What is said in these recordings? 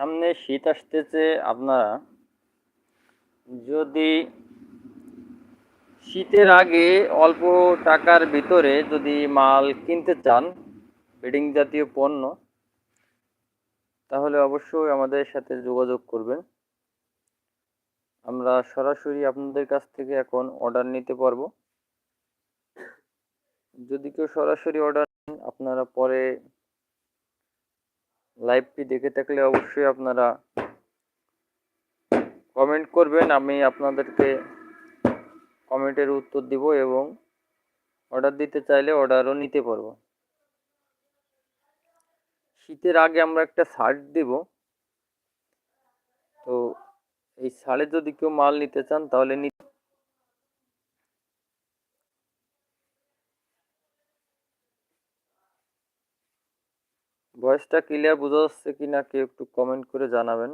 সামনে শীত আসতেছে আপনারা, যদি শীতের আগে অল্প টাকার ভিতরে যদি মাল কিনতে চান, বেডিং জাতীয় পণ্য, তাহলে অবশ্যই আমাদের সাথে যোগাযোগ করবেন। আমরা সরাসরি আপনাদের কাছ থেকে এখন অর্ডার নিতে পারব। যদি কেউ সরাসরি অর্ডার আপনারা পরে লাইভটি দেখে থাকলে অবশ্যই আপনারা কমেন্ট করবেন। আমি আপনাদেরকে কমেন্টের উত্তর দিব এবং অর্ডার দিতে চাইলে অর্ডারও নিতে পারব। শীতের আগে আমরা একটা শার্ট দিব। তো এই শাড়ে যদি কেউ মাল নিতে চান তাহলে ভয়েসটা ক্লিয়ার বোঝা যাচ্ছে কি না কেউ একটু কমেন্ট করে জানাবেন।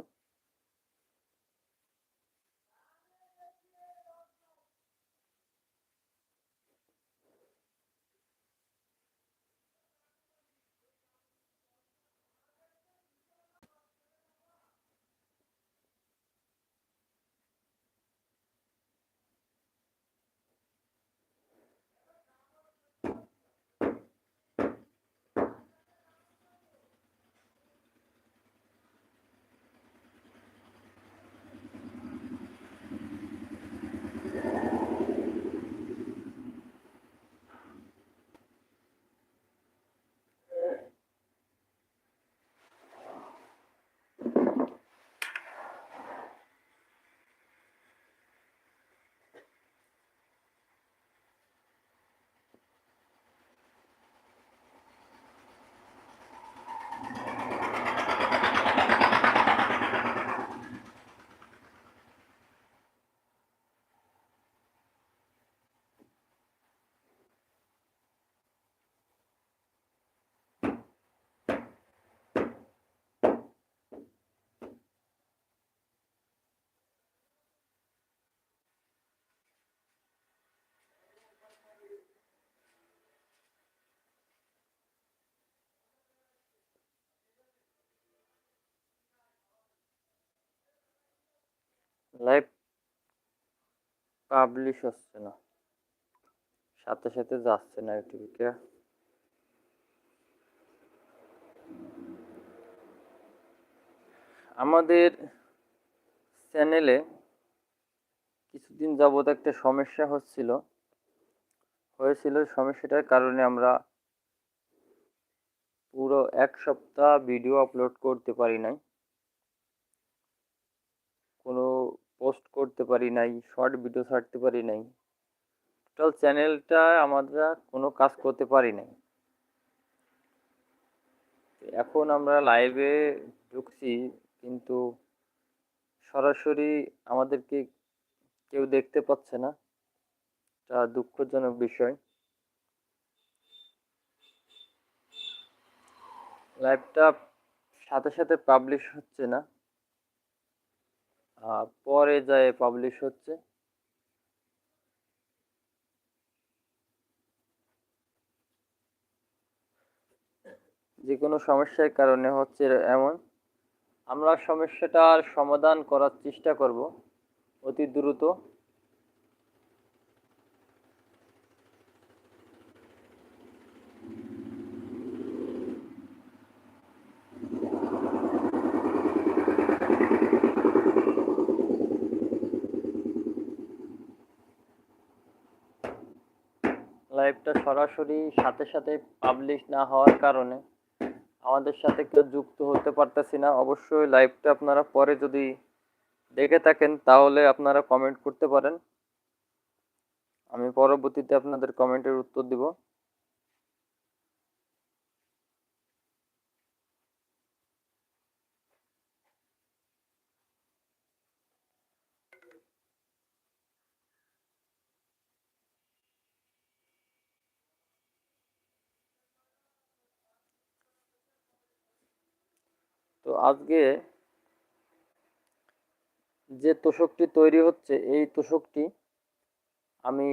লাইভ পাবলিশ হচ্ছে না। সাথে সাথে যাচ্ছে না ইউটিউবে আমাদের চ্যানেলে কিছুদিন যাবত একটা সমস্যা হচ্ছিল। হয়েছিল সমস্যাটার কারণে আমরা পুরো এক সপ্তাহ ভিডিও আপলোড করতে পারি নাই। কোনো পোস্ট করতে পারি নাই শর্ট ভিডিও ছাড়তে পারি নাই। টোটাল চ্যানেলটা আমরা কোনো কাজ করতে পারি নাই। এখন আমরা লাইভে ঢুকছি, কিন্তু সরাসরি আমাদেরকে কেউ দেখতে পাচ্ছে না। এটা দুঃখজনক বিষয়। লাইভটা সাথে সাথে পাবলিশ হচ্ছে না। পরে যায় পাবলিশ হচ্ছে। যে কোনো সমস্যার কারণে হচ্ছে এমন। আমরা সমস্যাটার সমাধান করার চেষ্টা করব অতি দ্রুত। লাইভটা সরাসরি সাথে সাথে পাবলিশ না হওয়ার কারণে আমাদের সাথে কেউ যুক্ত হতে পারতেছি না। অবশ্যই লাইভটা আপনারা পরে যদি দেখে থাকেন, তাহলে আপনারা কমেন্ট করতে পারেন। আমি পরবর্তীতে আপনাদের কমেন্টের উত্তর দিব। তো আজকে যে তোষকটি তৈরি হচ্ছে এই তোষকটি আমি